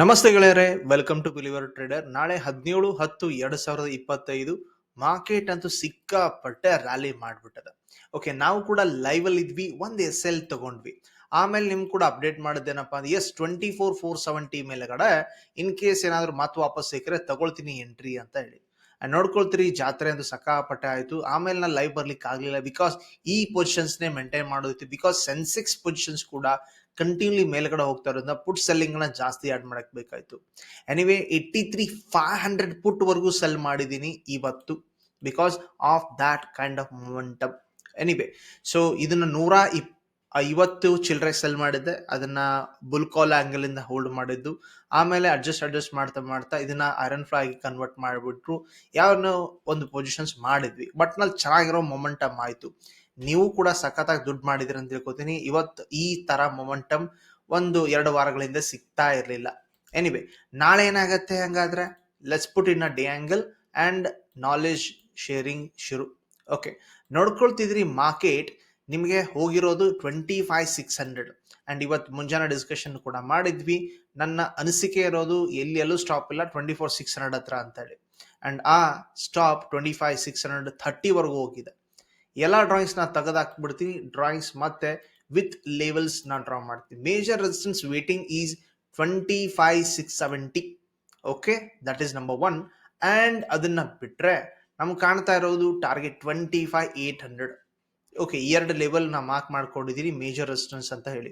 ನಮಸ್ತೆ ಗೆಳೆಯರೆ. Welcome to believer trader ನಾಳೆ ಹದಿನೇಳು ಹತ್ತು ಎರಡ್ ಸಾವಿರದ ಇಪ್ಪತ್ತೈದು ಮಾರ್ಕೆಟ್ ಅಂತೂ ಸಿಕ್ಕಾಪಟ್ಟೆ ರ್ಯಾಲಿ ಮಾಡ್ಬಿಟ್ಟದ. ಓಕೆ ನಾವು ಕೂಡ ಲೈವ್ ಅಲ್ಲಿ ಇದ್ವಿ, ಒಂದ್ ಎಸ್ ಎಲ್ ತಗೊಂಡ್ವಿ. ಆಮೇಲೆ ನಿಮ್ ಕೂಡ ಅಪ್ಡೇಟ್ ಮಾಡಿದ್ದೇನಪ್ಪ ಅಂದ್ರೆ yes twenty four four seventy ಮೇಲೆಗಡೆ ಇನ್ ಕೇಸ್ ಏನಾದ್ರು ಮತ್ತೆ ವಾಪಸ್ ಸಿಕ್ಕರೆ ತಗೊಳ್ತೀನಿ ಎಂಟ್ರಿ ಅಂತ ಹೇಳಿ. ನೋಡ್ಕೊಳ್ತೀರಿ, ಜಾತ್ರೆ ಅಂತೂ ಸಕ್ಕಾಪಟ್ಟೆ ಆಯ್ತು. ಆಮೇಲೆ ನಾನು ಲೈವ್ ಬರ್ಲಿಕ್ಕೆ ಆಗಲಿಲ್ಲ ಬಿಕಾಸ್ ಈ ಪೊಸಿಷನ್ಸ್ ನೇ ಮೇಂಟೈನ್ ಮಾಡೋದಿತ್ತು. ಬಿಕಾಸ್ ಸೆನ್ಸೆಕ್ಸ್ ಪೊಸಿಷನ್ಸ್ ಕೂಡ ಕಂಟಿನ್ಯೂಲಿ ಮೇಲ್ಗಡೆ ಹೋಗ್ತಾ ಇರೋದ್ರಿಂದ ಪುಟ್ ಸೆಲ್ಲಿಂಗ್ನ ಜಾಸ್ತಿ ಆಡ್ ಮಾಡಕ್ ಬೇಕಾಯ್ತು. Anyway eighty three five hundred put ವರೆಗೂ ಸೆಲ್ ಮಾಡಿದ್ದೀನಿ ಇವತ್ತು because of that kind of momentum anyway so ಇದನ್ನ ನೂರ ಇಪ್ ಚಿಲ್ಲರೆ ಸೆಲ್ ಮಾಡಿದ್ದೆ. ಅದನ್ನ ಬುಲ್ ಕಾಲ್ ಆಂಗಲ್ ಇಂದ ಹೋಲ್ಡ್ ಮಾಡಿದ್ದು. ಆಮೇಲೆ ಅಡ್ಜಸ್ಟ್ ಅಡ್ಜಸ್ಟ್ ಮಾಡ್ತಾ ಮಾಡ್ತಾ ಇದನ್ನ ಐರನ್ ಫ್ಲೈ ಆಗಿ ಕನ್ವರ್ಟ್ ಮಾಡಿಬಿಟ್ರು. ಯಾವ ಒಂದು ಪೊಸಿಷನ್ಸ್ ಮಾಡಿದ್ವಿ. ಬಟ್ನಲ್ಲಿ ಚೆನ್ನಾಗಿರೋ ಮೊಮೆಂಟಮ್ ಆಯ್ತು. ನೀವು ಕೂಡ ಸಖತ್ತಾಗಿ ದುಡ್ಡು ಮಾಡಿದ್ರಿ ಅಂತ ತಿಳ್ಕೊತೀನಿ. ಇವತ್ತು ಈ ತರ ಮೊಮೆಂಟಮ್ ಒಂದು ಎರಡು ವಾರಗಳಿಂದ ಸಿಗ್ತಾ ಇರಲಿಲ್ಲ. ಎನಿವೆ ನಾಳೆ ಏನಾಗತ್ತೆ ಹಂಗಾದ್ರೆ let's put in a the angle and knowledge sharing ಶುರು. ಓಕೆ ನೋಡ್ಕೊಳ್ತಿದ್ರಿ ಮಾರ್ಕೆಟ್ ನಿಮಗೆ ಹೋಗಿರೋದು twenty five six hundred and ಇವತ್ತು ಮುಂಜಾನೆ ಡಿಸ್ಕಷನ್ ಕೂಡ ಮಾಡಿದ್ವಿ. ನನ್ನ ಅನಿಸಿಕೆ ಇರೋದು ಎಲ್ಲಿ ಎಲ್ಲೂ ಸ್ಟಾಪ್ ಇಲ್ಲ ಟ್ವೆಂಟಿ ಫೋರ್ ಸಿಕ್ಸ್ ಹಂಡ್ರೆಡ್ ಹತ್ರ ಅಂತೇಳಿ. ಅಂಡ್ ಆ stop twenty five six hundred ಥರ್ಟಿವರೆಗೂ ಹೋಗಿದೆ. ಎಲ್ಲ ಡ್ರಾಯಿಂಗ್ಸ್ ನಾ ತೆಗೆದಾಕ್ಬಿಡ್ತೀನಿ. ಡ್ರಾಯಿಂಗ್ಸ್ ಮತ್ತೆ ವಿತ್ ಲೆವೆಲ್ಸ್ ನಾ ಡ್ರಾ ಮಾಡ್ತೀನಿ. Major resistance waiting is twenty five six seventy okay that is number one and ಅದನ್ನ ಬಿಟ್ರೆ ನಮ್ಗೆ ಕಾಣ್ತಾ ಇರೋದು target twenty five eight hundred okay ಎರಡು ಲೆವೆಲ್ ನಾ ಮಾರ್ಕ್ ಮಾಡ್ಕೊಂಡಿದ್ದೀನಿ ಮೇಜರ್ ರೆಸಿಸ್ಟೆನ್ಸ್ ಅಂತ ಹೇಳಿ.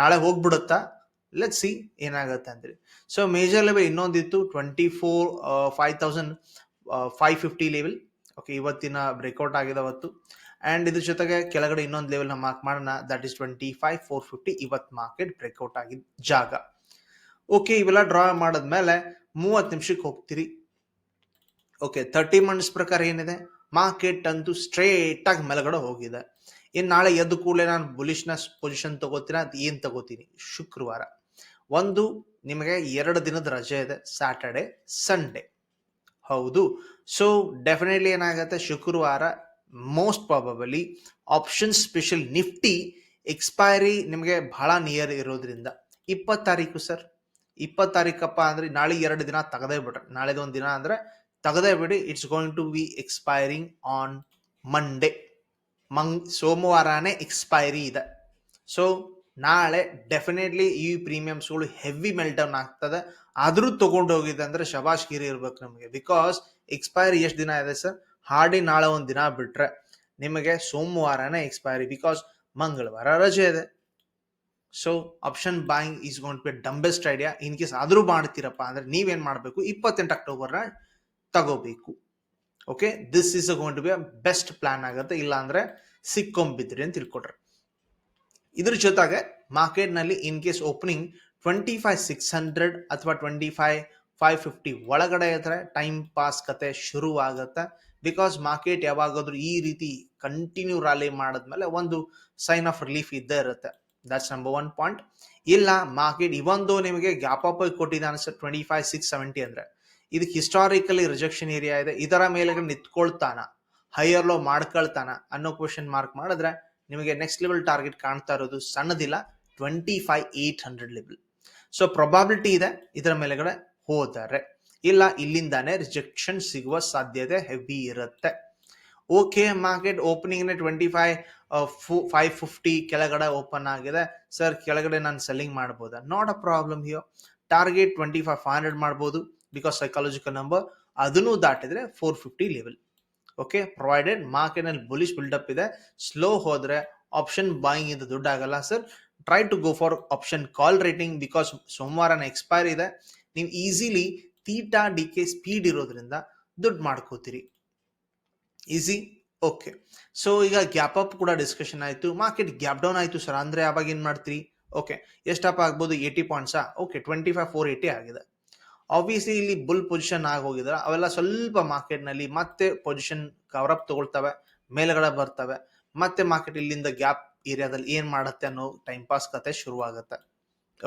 ನಾಳೆ ಹೋಗ್ಬಿಡುತ್ತಾ? ಲೆಟ್ ಸಿ ಏನಾಗುತ್ತೆ ಅಂದ್ರೆ. So major level ಇನ್ನೊಂದಿತ್ತು twenty four five thousand five fifty level okay ಇವತ್ತಿನ ಬ್ರೇಕ್ಔಟ್ ಆಗಿದೆ ಅವತ್ತು ಅಂಡ್ ಇದ್ರ ಜೊತೆಗೆ ಕೆಳಗಡೆ ಇನ್ನೊಂದು ಲೆವೆಲ್ನ ಮಾರ್ಕ್ ಮಾಡೋಣ. That is twenty five four fifty ಇವತ್ತು ಮಾರ್ಕೆಟ್ ಬ್ರೇಕ್ಔಟ್ ಆಗಿದ್ದ ಜಾಗ. ಓಕೆ ಇವೆಲ್ಲ ಡ್ರಾ ಮಾಡಿದ್ಮೇಲೆ ಮೂವತ್ತು ನಿಮಿಷಕ್ಕೆ ಹೋಗ್ತೀರಿ. ಓಕೆ ತರ್ಟಿ ಮಂತ್ಸ್ ಪ್ರಕಾರ ಏನಿದೆ? ಮಾರ್ಕೆಟ್ ಅಂತೂ ಸ್ಟ್ರೇಟ್ ಆಗಿ ಮೇಲ್ಗಡೆ ಹೋಗಿದೆ. ಇನ್ನು ನಾಳೆ ಎದ್ದು ಕೂಡಲೇ ನಾನು ಬುಲಿಶ್ನ ಪೊಸಿಷನ್ ತಗೋತೀನಿ ಅದು ಏನು ತಗೋತೀನಿ? ಶುಕ್ರವಾರ. ಒಂದು, ನಿಮಗೆ ಎರಡು ದಿನದ ರಜೆ ಇದೆ. ಸ್ಯಾಟರ್ಡೆ ಸಂಡೇ ಹೌದು. ಸೊ ಡೆಫಿನೆಟ್ಲಿ ಏನಾಗುತ್ತೆ? ಶುಕ್ರವಾರ most probably option special Nifty expiry ನಿಮಗೆ ಬಹಳ ನಿಯರ್ ಇರೋದ್ರಿಂದ. ಇಪ್ಪತ್ತು ತಾರೀಕು ಸರ್ ಇಪ್ಪತ್ತು ತಾರೀಕಪ್ಪ ಅಂದ್ರೆ ನಾಳೆ ಎರಡು ದಿನ ತೆಗೆದೇ ಬಿಡ್ರಿ ನಾಳೆದು ಒಂದು ದಿನ ಅಂದ್ರೆ ತೆಗೆದೇ ಬಿಡಿ. It's going to be expiring on Monday ಮಂಗ್, ಸೋಮವಾರನೇ ಎಕ್ಸ್ಪೈರಿ ಇದೆ. ಸೊ ನಾಳೆ ಡೆಫಿನೆಟ್ಲಿ ಈ ಪ್ರೀಮಿಯಮ್ಸ್ಗಳು ಹೆವಿ ಮೆಲ್ಟ್ ಡೌನ್ ಆಗ್ತದೆ. ಆದರೂ ತಗೊಂಡು ಹೋಗಿದೆ ಅಂದ್ರೆ ಶಬಾಷ್ ಗಿರಿ ಇರ್ಬೇಕು ನಮಗೆ. ಬಿಕಾಸ್ ಎಕ್ಸ್ಪೈರಿ ಎಷ್ಟು ದಿನ ಇದೆ ಸರ್ ಹಾಡಿ ನಾಳೆ ಒಂದು ದಿನ ಬಿಟ್ರೆ ನಿಮಗೆ ಸೋಮವಾರನೇ ಎಕ್ಸ್ಪೈರಿ ಬಿಕಾಸ್ ಮಂಗಳವಾರ ರಜೆ ಇದೆ. So option buying is gonna be dumbest idea in case ಆದರೂ ಮಾಡ್ತೀರಪ್ಪ ಅಂದರೆ ನೀವೇನು ಮಾಡಬೇಕು? ಇಪ್ಪತ್ತೆಂಟು ಅಕ್ಟೋಬರ್ನ ತಗೋಬೇಕು. Okay this is going to be best plan ಆಗುತ್ತೆ. ಇಲ್ಲ ಅಂದ್ರೆ ಸಿಕ್ಕೊಂಬಿದ್ರಿ ಅಂತ ತಿಳ್ಕೊಟ್ರೆ ಇದ್ರ ಜೊತೆಗೆ ಮಾರ್ಕೆಟ್ನಲ್ಲಿ in case opening twenty five six hundred ಅಥವಾ ಟ್ವೆಂಟಿ ಫೈವ್ ಫೈವ್ ಫಿಫ್ಟಿ ಒಳಗಡೆ ಇದ್ರೆ ಟೈಮ್ ಪಾಸ್ ಕತೆ ಶುರು ಆಗುತ್ತೆ ಬಿಕಾಸ್ ಮಾರ್ಕೆಟ್ ಯಾವಾಗಾದ್ರೂ ಈ ರೀತಿ ಕಂಟಿನ್ಯೂ ರಾಲಿ ಮಾಡಿದ್ಮೇಲೆ ಒಂದು ಸೈನ್ ಆಫ್ ರಿಲೀಫ್ ಇದ್ದೇ ಇರುತ್ತೆ. ದಟ್ಸ್ ನಂಬರ್ ಒನ್ ಪಾಯಿಂಟ್ ಇಲ್ಲ ಮಾರ್ಕೆಟ್ ಇವೊಂದು ನಿಮಗೆ ಗ್ಯಾಪ್ ಅಪ್ ಕೊಟ್ಟಿದೆ ಅನಿಸುತ್ತೆ ಟ್ವೆಂಟಿ ಫೈವ್ ಸಿಕ್ಸ್ ಸೆವೆಂಟಿ ಅಂದ್ರೆ. ಇದಕ್ಕೆ ಹಿಸ್ಟಾರಿಕಲಿ ರಿಜೆಕ್ಷನ್ ಏರಿಯಾ ಇದೆ. ಇದರ ಮೇಲೆ ನಿಂತ್ಕೊಳ್ತಾನ. ಹೈಯರ್ ಲೋ ಮಾಡ್ಕೊಳ್ತಾನ ಅನ್ನೋ ಕ್ವಶನ್ ಮಾರ್ಕ್ ಮಾಡಿದ್ರೆ ನಿಮಗೆ ನೆಕ್ಸ್ಟ್ ಲೆವೆಲ್ ಟಾರ್ಗೆಟ್ ಕಾಣ್ತಾ ಇರೋದು ಸಣ್ಣದಿಲ್ಲ twenty five eight hundred level so probability ಇದೆ. ಇದರ ಮೇಲೆಗಡೆ ಹೋದರೆ. ಇಲ್ಲ, ಇಲ್ಲಿಂದಾನೆ ರಿಜೆಕ್ಷನ್ ಸಿಗುವ ಸಾಧ್ಯತೆ ಹೆವಿ ಇರುತ್ತೆ. Okay market opening twenty five five fifty ಕೆಳಗಡೆ ಓಪನ್ ಆಗಿದೆ. ಸರ್ ಕೆಳಗಡೆ ನಾನು ಸೆಲ್ಲಿಂಗ್ ಮಾಡ್ಬೋದಾ? Not a problem here target twenty five five hundred ಮಾಡ್ಬೋದು ಬಿಕಾಸ್ ಸೈಕಾಲಜಿಕಲ್ ನಂಬರ್ ಅದನ್ನು ದಾಟಿದ್ರೆ four fifty level okay provided ಮಾರ್ಕೆಟ್ನಲ್ಲಿ ಬುಲಿಶ್ ಬಿಲ್ಡಪ್ ಇದೆ. ಸ್ಲೋ ಹೋದರೆ ಆಪ್ಷನ್ ಬಾಯಿಂಗ್ ಇಂದ ದುಡ್ಡು ಆಗಲ್ಲ sir try to go for option call writing because ಸೋಮವಾರನ expire ಇದೆ. ನೀವು easily theta decay speed ಇರೋದ್ರಿಂದ ದುಡ್ಡು ಮಾಡ್ಕೋತೀರಿ. ಈಸಿ ಓಕೆ ಸೊ ಈಗ ಗ್ಯಾಪ್ ಅಪ್ ಕೂಡ ಡಿಸ್ಕಷನ್ ಆಯ್ತು. ಮಾರ್ಕೆಟ್ ಗ್ಯಾಪ್ ಡೌನ್ ಆಯ್ತು ಸರ್ ಅಂದರೆ ಯಾವಾಗ ಏನು ಮಾಡ್ತೀರಿ? ಓಕೆ ಎಷ್ಟಪ್ಪ ಆಗ್ಬೋದು? Eighty ಪಾಯಿಂಟ್ಸಾ okay twenty five four eighty ಆಗಿದೆ. ಆಬ್ವಿಯಸ್ಲಿ ಇಲ್ಲಿ ಬುಲ್ ಪೊಸಿಷನ್ ಆಗಿ ಹೋಗಿದ್ರೆ ಅವೆಲ್ಲ ಸ್ವಲ್ಪ ಮಾರ್ಕೆಟ್ನಲ್ಲಿ ಮತ್ತೆ ಪೊಸಿಷನ್ ಕವರ್ ಅಪ್ ತಗೊಳ್ತವೆ. ಮೇಲ್ಗಡೆ ಬರ್ತವೆ. ಮತ್ತೆ ಮಾರ್ಕೆಟ್ ಇಲ್ಲಿಂದ ಗ್ಯಾಪ್ ಏರಿಯಾದಲ್ಲಿ ಏನು ಮಾಡುತ್ತೆ ಅನ್ನೋ ಟೈಮ್ ಪಾಸ್ ಕತೆ ಶುರುವಾಗುತ್ತೆ.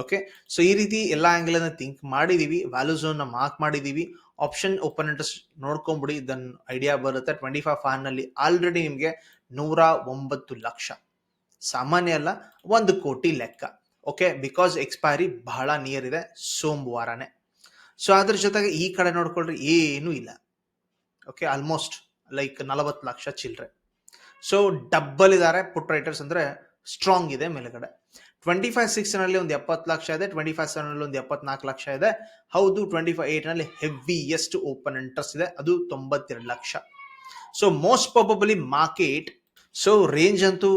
ಓಕೆ ಸೊ ಈ ರೀತಿ ಎಲ್ಲ ಆಂಗಲ್ ಅನ್ನ ಥಿಂಕ್ ಮಾಡಿದೀವಿ ವ್ಯಾಲ್ಯೂ ಝೋನ್ ಮಾರ್ಕ್ ಮಾಡಿದೀವಿ. ಆಪ್ಷನ್ ಓಪನ್ ಇಂಟ್ರೆಸ್ಟ್ ನೋಡ್ಕೊಂಬಿಡಿ ದನ್ ಐಡಿಯಾ ಬರುತ್ತೆ. ಟ್ವೆಂಟಿ ಫೈವ್ ಫಾನ್ನಲ್ಲಿ ಆಲ್ರೆಡಿ ನಿಮಗೆ ನೂರ ಒಂಬತ್ತು ಲಕ್ಷ. ಸಾಮಾನ್ಯ ಅಲ್ಲ, ಒಂದು ಕೋಟಿ ಲೆಕ್ಕ. ಓಕೆ ಬಿಕಾಸ್ ಎಕ್ಸ್ಪೈರಿ ಬಹಳ ನಿಯರ್ ಇದೆ, ಸೋಮವಾರನೇ. ಸೊ ಅದ್ರ ಜೊತೆಗೆ ಈ ಕಡೆ ನೋಡ್ಕೊಳ್ರಿ, ಏನೂ ಇಲ್ಲ. ಓಕೆ ಆಲ್ಮೋಸ್ಟ್ ಲೈಕ್ ನಲವತ್ತು ಲಕ್ಷ ಚಿಲ್ಲರೆ ಸೊ ಡಬ್ಬಲ್ ಇದ್ದಾರೆ ಪುಟ್ ರೈಟರ್ಸ್ ಅಂದರೆ ಸ್ಟ್ರಾಂಗ್ ಇದೆ ಮೇಲ್ಗಡೆ. ಟ್ವೆಂಟಿ ಫೈವ್ ಸಿಕ್ಸ್ನಲ್ಲಿ ಒಂದು ಎಪ್ಪತ್ತು ಲಕ್ಷ ಇದೆ ಟ್ವೆಂಟಿ ಫೈವ್ ಸೆವೆನಲ್ಲಿ ಒಂದು ಎಪ್ಪತ್ನಾಲ್ಕು ಲಕ್ಷ ಇದೆ. ಹೌದು ಟ್ವೆಂಟಿ ಫೈವ್ನಲ್ಲಿ ಹೆವಿಯೆಸ್ಟ್ ಓಪನ್ ಇಂಟ್ರೆಸ್ಟ್ ಇದೆ, ಅದು ತೊಂಬತ್ತೆರಡು lakh. So most probably market so range ಅಂತೂ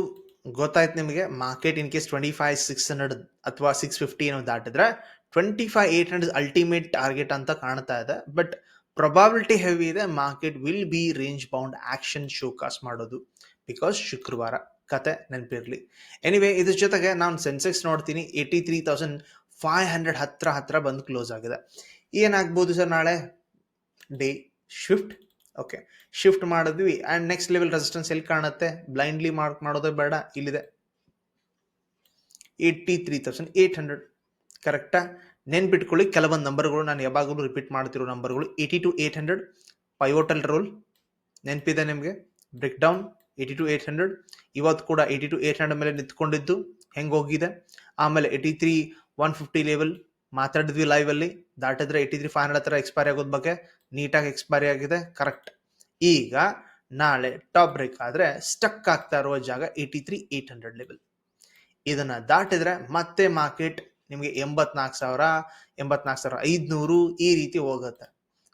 ಗೊತ್ತಾಯ್ತು ನಿಮಗೆ market in case twenty five six hundred ಅಥವಾ ಸಿಕ್ಸ್ ಫಿಫ್ಟಿ ಏನೋ ದಾಟಿದ್ರೆ twenty five eight hundred ultimate target ಅಂತ ಕಾಣ್ತಾ ಇದೆ. ಬಟ್ ಪ್ರೊಬಾಬಿಲಿಟಿ ಹೆವಿ ಇದೆ market will be range bound action showcase ಮಾಡೋದು. ಬಿಕಾಸ್ ಶುಕ್ರವಾರ. ಕತೆ ನೆನಪಿರಲಿ. ಎನಿವೆ ಇದ್ರ ಜೊತೆಗೆ ನಾನು ಸೆನ್ಸೆಕ್ಸ್ ನೋಡ್ತೀನಿ. Eighty three thousand five hundred ಹತ್ರ ಹತ್ತಿರ ಬಂದು ಕ್ಲೋಸ್ ಆಗಿದೆ. ಏನಾಗ್ಬೋದು ಸರ್ ನಾಳೆ? ಡೇ ಶಿಫ್ಟ್ ಓಕೆ ಶಿಫ್ಟ್ ಮಾಡಿದ್ವಿ. ಆ್ಯಂಡ್ ನೆಕ್ಸ್ಟ್ ಲೆವೆಲ್ ರೆಸಿಸ್ಟೆನ್ಸ್ ಎಲ್ಲಿ ಕಾಣುತ್ತೆ? ಬ್ಲೈಂಡ್ಲಿ ಮಾರ್ಕ್ ಮಾಡೋದೇ ಬೇಡ. ಇಲ್ಲಿದೆ. Eighty three thousand eight hundred ಕರೆಕ್ಟಾ ನೆನ್ಪಿಟ್ಕೊಳ್ಳಿ. ಕೆಲವೊಂದು ನಂಬರ್ಗಳು ನಾನು ಯಾವಾಗಲೂ ರಿಪೀಟ್ ಮಾಡ್ತಿರೋ ನಂಬರ್ಗಳು. Eighty two eight hundred pivotal role ನೆನಪಿದೆ ನಿಮಗೆ? Break down eighty two eight hundred ಇವತ್ತು ಕೂಡ ಏಯ್ಟಿ ಟು ಏಯ್ಟ್ ಹಂಡ್ರೆಡ್ ಮೇಲೆ ನಿಂತ್ಕೊಂಡಿದ್ದು. ಹೆಂಗೆ ಹೋಗಿದೆ ಆಮೇಲೆ eighty three one fifty level ಮಾತಾಡಿದ್ವಿ ಲೈವಲ್ಲಿ ದಾಟಿದ್ರೆ ಏಯ್ಟಿ ತ್ರೀ ಫೈವ್ ಹಂಡ್ರೆಡ್ ಹತ್ರ ಎಕ್ಸ್ಪೈರಿ ಆಗೋದ್ ಬಗ್ಗೆ ನೀಟಾಗಿ ಎಕ್ಸ್ಪೈರಿ ಆಗಿದೆ. ಕರೆಕ್ಟ್ ಈಗ ನಾಳೆ ಟಾಪ್ ಬ್ರೇಕ್ ಆದರೆ ಸ್ಟಕ್ ಆಗ್ತಾ ಇರುವ ಜಾಗ eighty three eight hundred level ಇದನ್ನ ದಾಟಿದ್ರೆ ಮತ್ತೆ ಮಾರ್ಕೆಟ್ ನಿಮಗೆ ಎಂಬತ್ನಾಲ್ಕು ಸಾವಿರ ಎಂಬತ್ನಾಲ್ಕು ಸಾವಿರ ಐದುನೂರು ಈ ರೀತಿ ಹೋಗುತ್ತೆ.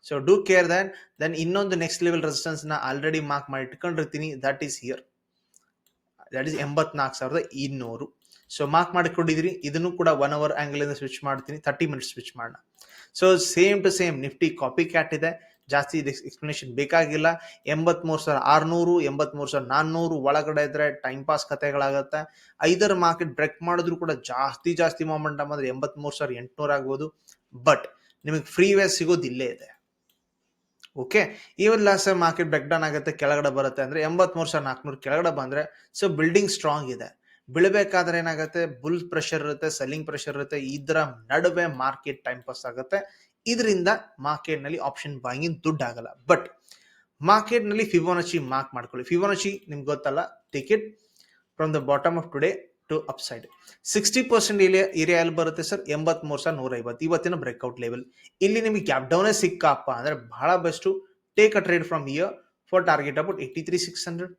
So do care that then ಇನ್ನೊಂದು ನೆಕ್ಸ್ಟ್ ಲೆವೆಲ್ ರೆಸಿಸ್ಟೆನ್ಸ್ನ ಆಲ್ರೆಡಿ ಮಾರ್ಕ್ ಮಾಡಿ ಇಟ್ಕೊಂಡಿರ್ತೀನಿ that is here that is ಎಂಬತ್ನಾಲ್ಕು ಸಾವಿರದ ಇನ್ನೂರು. ಸೊ ಮಾರ್ಕ್ ಮಾಡಿಕೊಂಡಿದ್ರಿ ಇದನ್ನು ಕೂಡ ಒನ್ ಅವರ್ ಆಂಗಲ್ ಇಂದ ಸ್ವಿಚ್ ಮಾಡ್ತೀನಿ. ತರ್ಟಿ ಮಿನಿಟ್ಸ್ ಸ್ವಿಚ್ ಮಾಡೋಣ. So same to same Nifty copy cat ಇದೆ. ಜಾಸ್ತಿ ಎಕ್ಸ್ಪ್ಲನೇಷನ್ ಬೇಕಾಗಿಲ್ಲ. ಎಂಬತ್ಮೂರು ಸಾವಿರ ಆರ್ನೂರು, ಎಂಬತ್ಮೂರು ಸಾವಿರ ನಾನ್ನೂರು ಒಳಗಡೆ ಇದ್ರೆ ಟೈಮ್ ಪಾಸ್ ಕಥೆಗಳಾಗುತ್ತೆ. ಐದರ ಮಾರ್ಕೆಟ್ ಬ್ರೇಕ್ ಮಾಡಿದ್ರು ಕೂಡ ಜಾಸ್ತಿ ಜಾಸ್ತಿ ಮೊಮೆಂಟಮ್ ಅಂದ್ರೆ ಎಂಬತ್ಮೂರು ಸಾವಿರ ಎಂಟುನೂರು ಆಗ್ಬೋದು. ಬಟ್ ನಿಮಗೆ ಫ್ರೀ ವೇ ಸಿಗೋದು ಇಲ್ಲೇ ಇದೆ. Okay even loss market break down ಆಗುತ್ತೆ, ಕೆಳಗಡೆ ಬರುತ್ತೆ ಅಂದ್ರೆ ಎಂಬತ್ಮೂರು ಸಾವಿರ ನಾಲ್ಕುನೂರು ಕೆಳಗಡೆ ಬಂದ್ರೆ ಸೊ ಬಿಲ್ಡಿಂಗ್ ಸ್ಟ್ರಾಂಗ್ ಇದೆ. ಬಿಳ್ಬೇಕಾದ್ರೆ ಏನಾಗುತ್ತೆ? ಬುಲ್ ಪ್ರೆಷರ್ ಇರುತ್ತೆ ಸೆಲ್ಲಿಂಗ್ ಪ್ರೆಷರ್ ಇರುತ್ತೆ ಇದರ ನಡುವೆ ಮಾರ್ಕೆಟ್ ಟೈಮ್ ಪಾಸ್ ಆಗುತ್ತೆ. ಇದರಿಂದ ಮಾರ್ಕೆಟ್ನಲ್ಲಿ ಆಪ್ಷನ್ ಬಾಯಿಂಗ್ ದುಡ್ಡು ಆಗಲ್ಲ. ಬಟ್ ಮಾರ್ಕೆಟ್ನಲ್ಲಿ ಫಿಬೋನಚಿ ಮಾರ್ಕ್ ಮಾಡ್ಕೊಳ್ಳಿ. ಫಿಬೋನಚಿ ನಿಮ್ಗೆ ಗೊತ್ತಲ್ಲ? Take it from the bottom of today to upside sixty percent area ಎಲ್ಲಿ ಬರುತ್ತೆ ಸರ್ ಎಂಬತ್ಮೂರು ಸಾವಿರ ನೂರ ಐವತ್ತು ಇವತ್ತಿನ ಬ್ರೇಕ್ಔಟ್ ಲೆವೆಲ್ ಇಲ್ಲಿ ನಿಮಗೆ ಗ್ಯಾಪ್ ಡೌನೇ ಸಿಕ್ಕಪ್ಪ ಅಂದ್ರೆ ಬಹಳ best take a trade from here for target about eighty three six hundred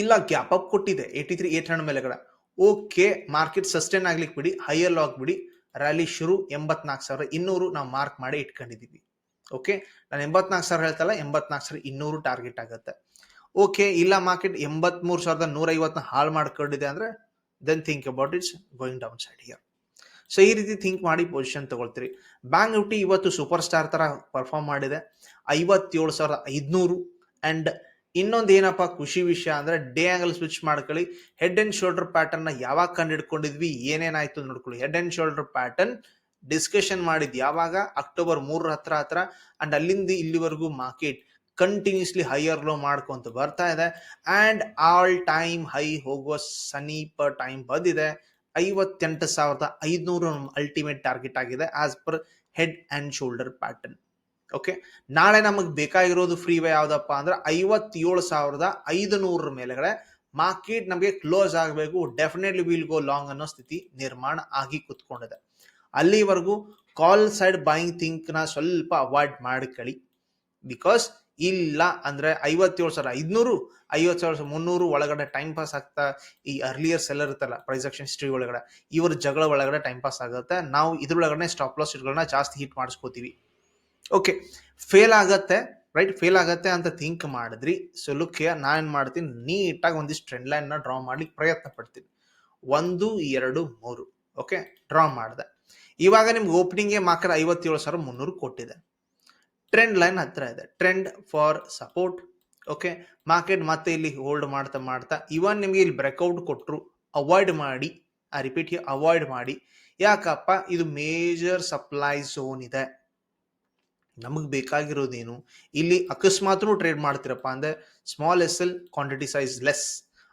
ಇಲ್ಲ ಗ್ಯಾಪ್ ಅಪ್ ಕೊಟ್ಟಿದೆ ಏಯ್ಟಿ ತ್ರೀ ಏಟ್ ಹಂಡ್ರೆಡ್ ಮೇಲೆಗಡೆ. ಓಕೆ ಮಾರ್ಕೆಟ್ ಸಸ್ಟೈನ್ ಆಗ್ಲಿಕ್ಕೆ ಬಿಡಿ ಹೈಯರ್ ಲಾಕ್ ಬಿಡಿ. ರ್ಯಾಲಿ ಶುರು ಎಂಬತ್ನಾಲ್ಕು ಸಾವಿರ ಇನ್ನೂರು ನಾವು ಮಾರ್ಕ್ ಮಾಡಿ ಇಟ್ಕೊಂಡಿದೀವಿ. ಓಕೆ ನಾನು ಎಂಬತ್ನಾಲ್ಕು ಸಾವಿರ ಹೇಳ್ತಲ್ಲ, ಎಂಬತ್ನಾಲ್ಕು ಸಾವಿರ ಇನ್ನೂರು ಟಾರ್ಗೆಟ್ ಆಗುತ್ತೆ. ಓಕೆ, ಇಲ್ಲ ಮಾರ್ಕೆಟ್ ಎಂಬತ್ಮೂರು ಸಾವಿರದ ನೂರ ಐವತ್ತನ್ನ ಹಾಳು ಮಾಡ್ಕೊಂಡಿದೆ ಅಂದ್ರೆ then think about it's going down side here so ಈ ರೀತಿ ಥಿಂಕ್ ಮಾಡಿ ಪೊಸಿಷನ್ ತಗೊಳ್ತೀರಿ. ಬ್ಯಾಂಕ್ ನಿಫ್ಟಿ ಇವತ್ತು ಸೂಪರ್ ಸ್ಟಾರ್ ತರ ಪರ್ಫಾರ್ಮ್ ಮಾಡಿದೆ. ಐವತ್ತೇಳು ಸಾವಿರದ ಐದುನೂರು. ಅಂಡ್ ಇನ್ನೊಂದು ಏನಪ್ಪ, ಖುಷಿ ವಿಷಯ ಅಂದ್ರೆ ಡೇ ಆಂಗಲ್ ಸ್ವಿಚ್ ಮಾಡ್ಕೊಳ್ಳಿ. ಹೆಡ್ ಅಂಡ್ ಶೋಲ್ಡರ್ ಪ್ಯಾಟರ್ನ್ ಯಾವಾಗ ಕಂಡಿಡ್ಕೊಂಡಿದ್ವಿ, ಏನೇನಾಯ್ತು ನೋಡ್ಕೊಳ್ಳಿ. Head and shoulder pattern discussion ಮಾಡಿದ್ ಯಾವಾಗ? ಅಕ್ಟೋಬರ್ ಮೂರರ ಹತ್ರ ಹತ್ರ. ಅಂಡ್ ಅಲ್ಲಿಂದ ಇಲ್ಲಿವರೆಗೂ ಮಾರ್ಕೆಟ್ ಕಂಟಿನ್ಯೂಸ್ಲಿ ಹೈಯರ್ ಲೋ ಮಾಡ್ಕೊಂತ ಬರ್ತಾ ಇದೆ. ಆ್ಯಂಡ್ ಆಲ್ ಟೈಮ್ ಹೈ ಹೋಗುವ ಸಮೀಪ ಟೈಮ್ ಬಂದಿದೆ. ಐವತ್ತೆಂಟು ಸಾವಿರದ ಐದುನೂರು ಅಲ್ಟಿಮೇಟ್ ಟಾರ್ಗೆಟ್ ಆಗಿದೆ as per head and shoulder pattern okay ನಾಳೆ ನಮಗೆ ಬೇಕಾಗಿರೋದು ಫ್ರೀ ವೇ ಯಾವುದಪ್ಪ ಅಂದ್ರೆ ಐವತ್ತೇಳು ಸಾವಿರದ ಐದು ನೂರರ ಮೇಲೆಗಡೆ ಮಾರ್ಕೆಟ್ ನಮಗೆ ಕ್ಲೋಸ್ ಆಗಬೇಕು. ಡೆಫಿನೆಟ್ಲಿ ವಿಲ್ ಗೋ ಲಾಂಗ್ ಅನ್ನೋ ಸ್ಥಿತಿ ನಿರ್ಮಾಣ ಆಗಿ ಕುತ್ಕೊಂಡಿದೆ. ಅಲ್ಲಿವರೆಗೂ ಕಾಲ್ ಸೈಡ್ ಬಾಯಿಂಗ್ ಥಿಂಕ್ನ ಸ್ವಲ್ಪ ಅವಾಯ್ಡ್ ಮಾಡ್ಕೊಳ್ಳಿ ಬಿಕಾಸ್ ಇಲ್ಲ ಅಂದ್ರೆ ಐವತ್ತೇಳು ಸಾವಿರ, ಐದ್ನೂರು, ಐವತ್ತು ಸಾವಿರ, ಮುನ್ನೂರು ಒಳಗಡೆ ಟೈಮ್ ಪಾಸ್ ಆಗ್ತಾ ಈ ಅರ್ಲಿಯರ್ ಸೆಲ್ಲರ್ ಇರ್ತಲ್ಲ ಪ್ರೈಸ್ ಆಕ್ಷನ್ ಹಿಸ್ಟ್ರಿ ಒಳಗಡೆ, ಇವ್ರ ಜಗಳ ಒಳಗಡೆ ಟೈಮ್ ಪಾಸ್ ಆಗುತ್ತೆ. ನಾವು ಇದ್ರೊಳಗಡೆ ಸ್ಟಾಪ್ ಲಾಸ್ ಇಟ್ಗಳನ್ನ ಜಾಸ್ತಿ ಹಿಟ್ ಮಾಡಿಸ್ಕೋತೀವಿ. ಓಕೆ ಫೇಲ್ ಆಗತ್ತೆ ರೈಟ್ ಫೇಲ್ ಆಗತ್ತೆ ಅಂತ ಥಿಂಕ್ ಮಾಡಿದ್ರಿ ಸೊ ಲುಕ್ ನಾನು ಮಾಡ್ತೀನಿ? ನೀಟಾಗಿ ಒಂದಿಷ್ಟು ಟ್ರೆಂಡ್ ಲೈನ್ನ ಡ್ರಾ ಮಾಡ್ಲಿಕ್ಕೆ ಪ್ರಯತ್ನ ಪಡ್ತೀನಿ. ಒಂದು, ಎರಡು, ಮೂರು ಓಕೆ ಡ್ರಾ ಮಾಡಿದೆ. ಇವಾಗ ನಿಮ್ಗೆ ಓಪನಿಂಗ್ಗೆ ಮಾತ್ರ ಐವತ್ತೇಳು ಸಾವಿರ, ಮುನ್ನೂರು ಕೊಟ್ಟಿದೆ. ಟ್ರೆಂಡ್ ಲೈನ್ ಹತ್ರ ಇದೆ. Trend for support okay market ಮತ್ತೆ ಇಲ್ಲಿ ಹೋಲ್ಡ್ ಮಾಡ್ತಾ ಮಾಡ್ತಾ ಇವನ್ ನಿಮಗೆ ಇಲ್ಲಿ ಬ್ರೇಕ್ಔಟ್ ಕೊಟ್ಟರು ಅವಾಯ್ಡ್ ಮಾಡಿ ಆ ರಿಪೀಟ್ ಅವಾಯ್ಡ್ ಮಾಡಿ. ಯಾಕಪ್ಪ? ಇದು ಮೇಜರ್ ಸಪ್ಲೈ ಝೋನ್ ಇದೆ. ನಮಗೆ ಬೇಕಾಗಿರೋದೇನು? ಇಲ್ಲಿ ಅಕಸ್ಮಾತ್ನು ಟ್ರೇಡ್ ಮಾಡ್ತೀರಪ್ಪ ಅಂದ್ರೆ small S L quantity size less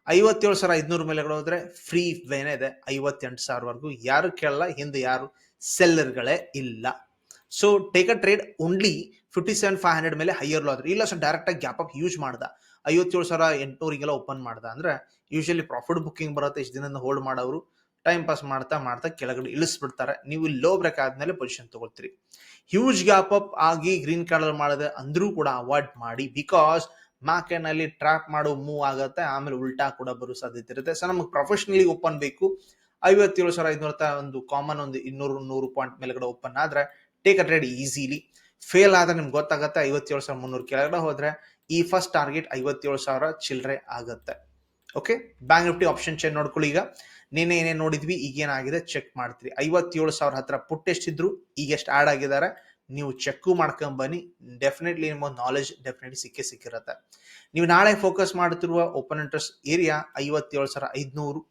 ಐವತ್ತೇಳು ಸಾವಿರ ಐದ್ನೂರು ಮೇಲೆ ಹೋದ್ರೆ ಫ್ರೀ ವೇನೆ ಇದೆ. ಐವತ್ತೆಂಟು ಸಾವಿರವರೆಗೂ ಯಾರು ಕೇಳಲ್ಲ, ಹಿಂದೆ ಯಾರು? ಸೆಲ್ಲರ್ಗಳೇ ಇಲ್ಲ. So take a trade only fifty seven five hundred ಮೇಲೆ ಹೈಯರ್ ಲೋ ಆದ್ರೆ ಇಲ್ಲ ಸರ್ ಡೈರೆಕ್ಟ್ ಆಗಿ ಗ್ಯಾಪ್ ಅಪ್ ಯೂಸ್ ಮಾಡ್ದ. ಐವತ್ತೇಳು ಸಾವಿರ ಎಂಟುನೂರಿಗೆಲ್ಲ ಓಪನ್ ಮಾಡ್ದ. ಅಂದ್ರೆ ಯೂಶಲಿ ಪ್ರಾಫಿಟ್ ಬುಕ್ಕಿಂಗ್ ಬರುತ್ತೆ, ಇಷ್ಟು ದಿನದಿಂದ ಹೋಲ್ಡ್ ಮಾಡೋರು ಟೈಮ್ ಪಾಸ್ ಮಾಡ್ತಾ ಮಾಡ್ತಾ ಕೆಳಗಡೆ ಇಳಿಸ್ಬಿಡ್ತಾರೆ. ನೀವು ಲೋ ಬ್ರೇಕ್ ಆದ್ಮೇಲೆ ಪೊಸಿಷನ್ ತಗೊಳ್ತೀರಿ. ಹ್ಯೂಜ್ ಗ್ಯಾಪ್ ಅಪ್ ಆಗಿ ಗ್ರೀನ್ ಕಲರ್ ಮಾಡಿದೆ ಅಂದ್ರೂ ಕೂಡ ಅವಾಯ್ಡ್ ಮಾಡಿ ಬಿಕಾಸ್ ಮಾರ್ಕೆಟ್ನಲ್ಲಿ ಟ್ರ್ಯಾಪ್ ಮಾಡೋ ಮೂವ್ ಆಗುತ್ತೆ, ಆಮೇಲೆ ಉಲ್ಟಾ ಕೂಡ ಬರೋ ಸಾಧ್ಯತೆ ಇರುತ್ತೆ. ಸೊ ನಮಗೆ ಪ್ರೊಫೆಷನಲಿ ಓಪನ್ ಬೇಕು. ಐವತ್ತೇಳು ಸಾವಿರ ಐದುನೂರ ಒಂದು ಕಾಮನ್ ಒಂದು ಇನ್ನೂರು ನೂರು ಪಾಯಿಂಟ್ ಮೇಲ್ಗಡೆ ಓಪನ್ ಆದ್ರೆ take a trade easily fail ಆದ್ರೆ ನಿಮ್ಗೆ ಗೊತ್ತಾಗುತ್ತೆ, ಐವತ್ತೇಳು ಸಾವಿರ ಮುನ್ನೂರು ಕೆಳಗಡೆ ಹೋದ್ರೆ ಈ ಫಸ್ಟ್ ಟಾರ್ಗೆಟ್ ಐವತ್ತೇಳು ಸಾವಿರ ಚಿಲ್ಲರೆ ಆಗುತ್ತೆ. Okay Bank Nifty option chain ನೋಡ್ಕೊಳ್ಳಿ ಈಗ. ನಿನ್ನೆ ಏನೇನು ನೋಡಿದ್ವಿ? ಈಗ ಏನಾಗಿದೆ? ಚೆಕ್ ಮಾಡ್ತೀರಿ. ಐವತ್ತೇಳು ಸಾವಿರ ಹತ್ರ ಪುಟ್ ಎಷ್ಟಿದ್ರು, ಈಗ ಎಷ್ಟು ಆಡ್ ಆಗಿದ್ದಾರೆ? ನೀವು ಚೆಕ್ ಮಾಡ್ಕೊಂಬನ್ನಿ ಡೆಫಿನೆಟ್ಲಿ ನಿಮ್ಮ ನಾಲೆಜ್ ಡೆಫಿನೆಟ್ಲಿ ಸಿಕ್ಕೇ ಸಿಕ್ಕಿರುತ್ತೆ. ನೀವು ನಾಳೆ ಫೋಕಸ್ ಮಾಡ್ತಿರುವ ಓಪನ್ ಇಂಟ್ರೆಸ್ಟ್ ಏರಿಯಾ ಐವತ್ತೇಳು ಸಾವಿರ ಐದ್ನೂರು.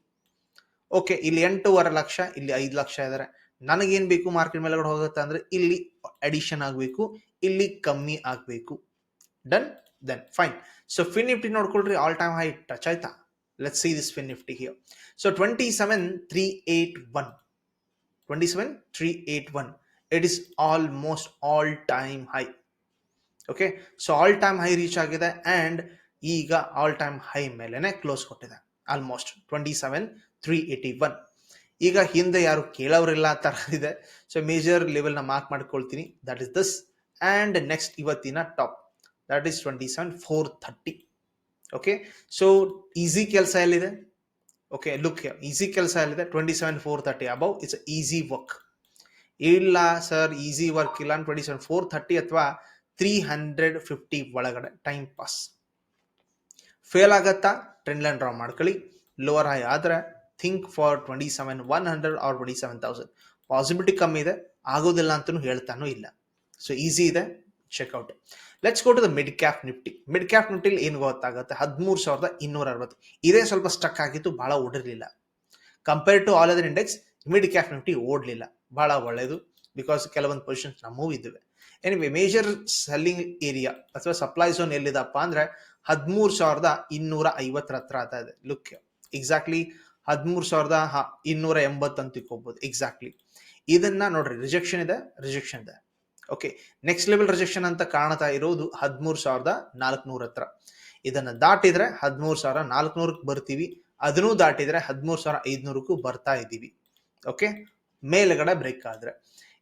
ಓಕೆ ಇಲ್ಲಿ ಎಂಟೂವರೆ ಲಕ್ಷ, ಇಲ್ಲಿ ಐದು ಲಕ್ಷ ಇದ್ದಾರೆ ನನಗೇನ್ ಬೇಕು ಮಾರ್ಕೆಟ್ ಮೇಲೆಗಡೆ ಹೋಗುತ್ತೆ ಅಂದರೆ ಇಲ್ಲಿ ಅಡಿಷನ್ ಆಗಬೇಕು, ಇಲ್ಲಿ ಕಮ್ಮಿ ಆಗಬೇಕು. Done then fine so fin Nifty ನೋಡ್ಕೊಳ್ರಿ all time high touch ಆಯ್ತಾ? Let see this fin Nifty here so twenty seven three eight one twenty seven three eight one it is almost all time high okay so all time high reach ಆಗಿದೆ and ಈಗ all time high ಮೇಲೆನೆ close ಕೊಟ್ಟಿದೆ. Almost twenty seven three eighty one ಈಗ ಹಿಂದೆ ಯಾರು ಕೇಳೋರಿಲ್ಲ ಆ ಥರ ಇದೆ. ಸೊ ಮೇಜರ್ ಲೆವೆಲ್ನ ಮಾರ್ಕ್ ಮಾಡ್ಕೊಳ್ತೀನಿ. That is thus and next ಇವತ್ತಿನ top that is twenty seven four thirty okay so easy ಕೆಲಸ ಎಲ್ಲಿದೆ? ಓಕೆ ಲುಕ್ ಈಸಿ ಕೆಲಸ ಎಲ್ಲಿದೆ? Twenty seven four thirty above it's easy work ಇಲ್ಲ ಸರ್ ಈಸಿ ವರ್ಕ್ ಇಲ್ಲ twenty seven four thirty ಅಥವಾ three hundred fifty ಒಳಗಡೆ. Time pass fail ಆಗತ್ತಾ? Trend line draw ಮಾಡ್ಕೊಳ್ಳಿ. ಲೋವರ್ ಹೈ ಆದರೆ think for twenty seven one hundred or twenty seven thousand possibility ಕಮ್ಮಿ ಇದೆ, ಆಗೋದಿಲ್ಲ ಅಂತಲೂ ಹೇಳ್ತಾನೂ ಇಲ್ಲ. ಸೊ ಈಸಿ ಇದೆ check out let's go to the mid cap Nifty mid cap ನಿಫ್ಟಿಲಿ ಏನು ಗೊತ್ತಾಗುತ್ತೆ? ಹದಿಮೂರು ಸಾವಿರದ ಇನ್ನೂರ ಅರವತ್ತು ಇದೇ ಸ್ವಲ್ಪ ಸ್ಟಕ್ ಆಗಿತ್ತು, ಭಾಳ ಓಡಿರಲಿಲ್ಲ. Compare to all other index mid cap Nifty ಓಡಲಿಲ್ಲ. ಭಾಳ ಒಳ್ಳೆಯದು ಬಿಕಾಸ್ ಕೆಲವೊಂದು ಪೊಸಿಷನ್ಸ್ ನಮ್ಮೂ ಇದ್ದಾವೆ. ಎನಿವೆ ಮೇಜರ್ ಸೆಲ್ಲಿಂಗ್ ಏರಿಯಾ ಅಥವಾ ಸಪ್ಲೈ ಝೋನ್ ಎಲ್ಲಿದಪ್ಪ ಅಂದ್ರೆ, ಹದಿಮೂರು ಸಾವಿರದ ಇನ್ನೂರ ಐವತ್ತರ ಹತ್ರ ಆಗ್ತಾ ಇದೆ. ಲುಕ್ ಎಕ್ಸಾಕ್ಟ್ಲಿ ಹದಿಮೂರು ಸಾವಿರದ ಇನ್ನೂರ ಎಂಬತ್ತು ಅಂತ ತಿಳ್ಕೊಬೋದು. ಎಕ್ಸಾಕ್ಟ್ಲಿ ಇದನ್ನ ನೋಡ್ರಿ ರಿಜೆಕ್ಷನ್ ಇದೆ ರಿಜೆಕ್ಷನ್ ಇದೆ. ಓಕೆ ನೆಕ್ಸ್ಟ್ ಲೆವೆಲ್ ರಿಜೆಕ್ಷನ್ ಅಂತ ಕಾಣ್ತಾ ಇರೋದು ಹದಿಮೂರು ಸಾವಿರದ ನಾಲ್ಕುನೂರ ಹತ್ರ. ಇದನ್ನ ದಾಟಿದ್ರೆ ಹದಿಮೂರು ಸಾವಿರ ನಾಲ್ಕುನೂರಕ್ಕೆ ಬರ್ತೀವಿ. ಅದನ್ನೂ ದಾಟಿದ್ರೆ ಹದಿಮೂರು ಸಾವಿರ ಐದುನೂರಕ್ಕೂ ಬರ್ತಾ ಇದ್ದೀವಿ. ಓಕೆ ಮೇಲ್ಗಡೆ ಬ್ರೇಕ್ ಆದ್ರೆ.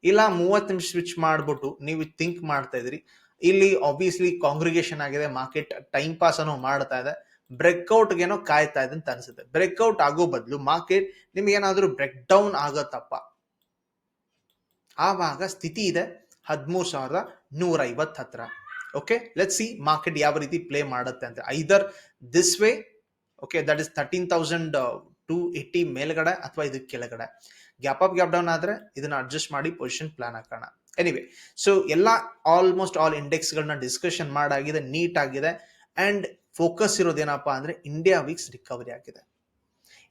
ಇಲ್ಲ, ಮೂವತ್ತು ನಿಮಿಷ ಸ್ವಿಚ್ ಮಾಡ್ಬಿಟ್ಟು ನೀವು ಥಿಂಕ್ ಮಾಡ್ತಾ ಇದ್ರಿ ಇಲ್ಲಿ ಆಬ್ವಿಯಸ್ಲಿ ಕಾಂಗ್ರಿಗೇಷನ್ ಆಗಿದೆ ಮಾರ್ಕೆಟ್ ಟೈಮ್ ಪಾಸ್ ಅನ್ನು ಮಾಡ್ತಾ ಇದೆ. ಬ್ರೇಕ್ಔಟ್ ಏನೋ ಕಾಯ್ತಾ ಇದೆ ಅಂತ ಅನ್ಸುತ್ತೆ. ಬ್ರೇಕ್ಔಟ್ ಆಗೋ ಬದಲು ಮಾರ್ಕೆಟ್ ನಿಮ್ಗೆ ಏನಾದ್ರೂ ಬ್ರೇಕ್ ಡೌನ್ ಆಗತ್ತಪ್ಪ ಆವಾಗ ಸ್ಥಿತಿ ಇದೆ ಹದಿಮೂರು ಸಾವಿರದ ನೂರ ಐವತ್ತು ಹತ್ರ. ಓಕೆ ಲೆಟ್ ಸಿ ಮಾರ್ಕೆಟ್ ಯಾವ ರೀತಿ ಪ್ಲೇ ಮಾಡುತ್ತೆ ಅಂತ. Either this way okay that is thirteen thousand two eighty ಮೇಲ್ಗಡೆ ಅಥವಾ ಇದು ಕೆಳಗಡೆ. ಗ್ಯಾಪ್ ಅಪ್ ಗ್ಯಾಪ್ ಡೌನ್ ಆದ್ರೆ ಇದನ್ನ ಅಡ್ಜಸ್ಟ್ ಮಾಡಿ ಪೊಸಿಷನ್ ಪ್ಲಾನ್ ಹಾಕೋಣ. ಎನಿವೆ ಸೊ ಎಲ್ಲ ಆಲ್ಮೋಸ್ಟ್ ಆಲ್ ಇಂಡೆಕ್ಸ್ಗಳನ್ನ ಡಿಸ್ಕಷನ್ ಮಾಡಾಗಿದೆ ನೀಟ್ ಆಗಿದೆ. ಅಂಡ್ ಫೋಕಸ್ ಇರೋದೇನಪ್ಪ ಅಂದ್ರೆ ಇಂಡಿಯಾ ವೀಕ್ಸ್ ರಿಕವರಿ ಆಗಿದೆ.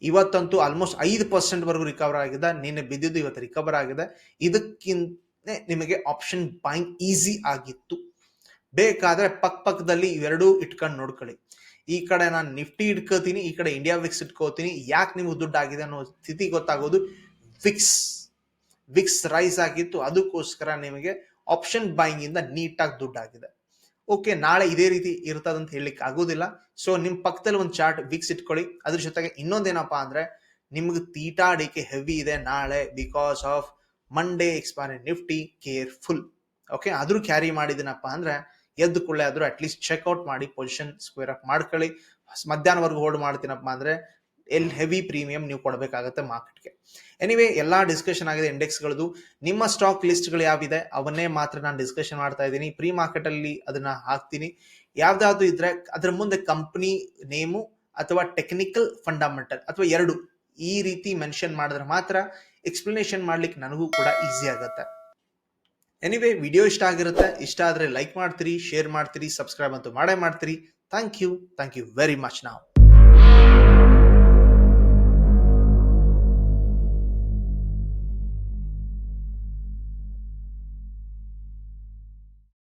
ಇವತ್ತಂತೂ ಆಲ್ಮೋಸ್ಟ್ ಐದು ಪರ್ಸೆಂಟ್ ವರೆಗೂ ರಿಕವರ್ ಆಗಿದೆ. ನಿನ್ನೆ ಬಿದ್ದಿದ್ದು ಇವತ್ತು ರಿಕವರ್ ಆಗಿದೆ. ಇದಕ್ಕಿಂತ ನಿಮಗೆ ಆಪ್ಷನ್ ಬೈಂಗ್ ಈಸಿ ಆಗಿತ್ತು. ಬೇಕಾದ್ರೆ ಪಕ್ ಪಕ್ಕದಲ್ಲಿ ಇವೆರಡೂ ಇಟ್ಕೊಂಡು ನೋಡ್ಕೊಳ್ಳಿ. ಈ ಕಡೆ ನಾನು ನಿಫ್ಟಿ ಇಟ್ಕೋತೀನಿ, ಈ ಕಡೆ ಇಂಡಿಯಾ ವಿಕ್ಸ್ ಇಟ್ಕೋತೀನಿ. ಯಾಕೆ ನಿಮ್ಗೆ ದುಡ್ಡು ಆಗಿದೆ ಅನ್ನೋ ಸ್ಥಿತಿ ಗೊತ್ತಾಗೋದು ವಿಕ್ಸ್ ವಿಕ್ಸ್ ರೈಸ್ ಆಗಿತ್ತು. ಅದಕ್ಕೋಸ್ಕರ ನಿಮಗೆ ಆಪ್ಷನ್ ಬಾಯಿಂಗ್ ಇಂದ ನೀಟಾಗಿ ದುಡ್ಡು ಆಗಿದೆ. ಓಕೆ, ನಾಳೆ ಇದೇ ರೀತಿ ಇರ್ತದಂತ ಹೇಳಲಿಕ್ಕೆ ಆಗೋದಿಲ್ಲ ಸೊ ನಿಮ್ಮ ಪಕ್ಕದಲ್ಲಿ ಒಂದು ಚಾರ್ಟ್ ವೀಕ್ಸ್ ಇಟ್ಕೊಳ್ಳಿ. ಅದ್ರ ಜೊತೆಗೆ ಇನ್ನೊಂದೇನಪ್ಪಾ ಅಂದ್ರೆ, ನಿಮ್ಗೆ ತೀಟಾಡಿಕೆ ಹೆವಿ ಇದೆ ನಾಳೆ because of Monday expiry Nifty careful okay ಆದ್ರೂ ಕ್ಯಾರಿ ಮಾಡಿದಿನಪ್ಪ ಅಂದ್ರೆ, ಎದ್ದು ಕೂಡಲೇ ಆದ್ರೂ ಅಟ್ಲೀಸ್ಟ್ ಚೆಕ್ಔಟ್ ಮಾಡಿ ಪೊಸಿಷನ್ ಸ್ಕ್ವೇರ್ ಅಪ್ ಮಾಡ್ಕೊಳ್ಳಿ. ಮಧ್ಯಾಹ್ನವರೆಗೂ ಹೋಲ್ಡ್ ಮಾಡ್ತೀನಪ್ಪ ಅಂದ್ರೆ ಎಲ್ಲಿ ಹೆವಿ ಪ್ರೀಮಿಯಂ ನೀವು ಕೊಡಬೇಕಾಗತ್ತೆ ಮಾರ್ಕೆಟ್ಗೆ. ಎನಿವೆ ಎಲ್ಲ ಡಿಸ್ಕಷನ್ ಆಗಿದೆ ಇಂಡೆಕ್ಸ್ಗಳದು ನಿಮ್ಮ ಸ್ಟಾಕ್ ಲಿಸ್ಟ್ಗಳು ಯಾವಿದೆ ಅವನ್ನೇ ಮಾತ್ರ ನಾನು ಡಿಸ್ಕಷನ್ ಮಾಡ್ತಾ ಇದ್ದೀನಿ. ಪ್ರೀ ಮಾರ್ಕೆಟ್ ಅಲ್ಲಿ ಅದನ್ನ ಹಾಕ್ತೀನಿ. ಯಾವ್ದಾದ್ರು ಇದ್ರೆ ಅದ್ರ ಮುಂದೆ ಕಂಪ್ನಿ ನೇಮು ಅಥವಾ ಟೆಕ್ನಿಕಲ್ ಫಂಡಮೆಂಟಲ್ ಅಥವಾ ಎರಡು ಈ ರೀತಿ ಮೆನ್ಷನ್ ಮಾಡಿದ್ರೆ ಮಾತ್ರ ಎಕ್ಸ್ಪ್ಲನೇಷನ್ ಮಾಡ್ಲಿಕ್ಕೆ ನನಗೂ ಕೂಡ ಈಸಿ ಆಗುತ್ತೆ. ಎನಿವೆ ವಿಡಿಯೋ ಇಷ್ಟ ಆಗಿರುತ್ತೆ, ಇಷ್ಟ ಆದ್ರೆ ಲೈಕ್ ಮಾಡ್ತೀರಿ ಶೇರ್ ಮಾಡ್ತೀರಿ ಸಬ್ಸ್ಕ್ರೈಬ್ ಅಂತೂ ಮಾಡೇ ಮಾಡ್ತೀರಿ. Thank you thank you very much ನಾವು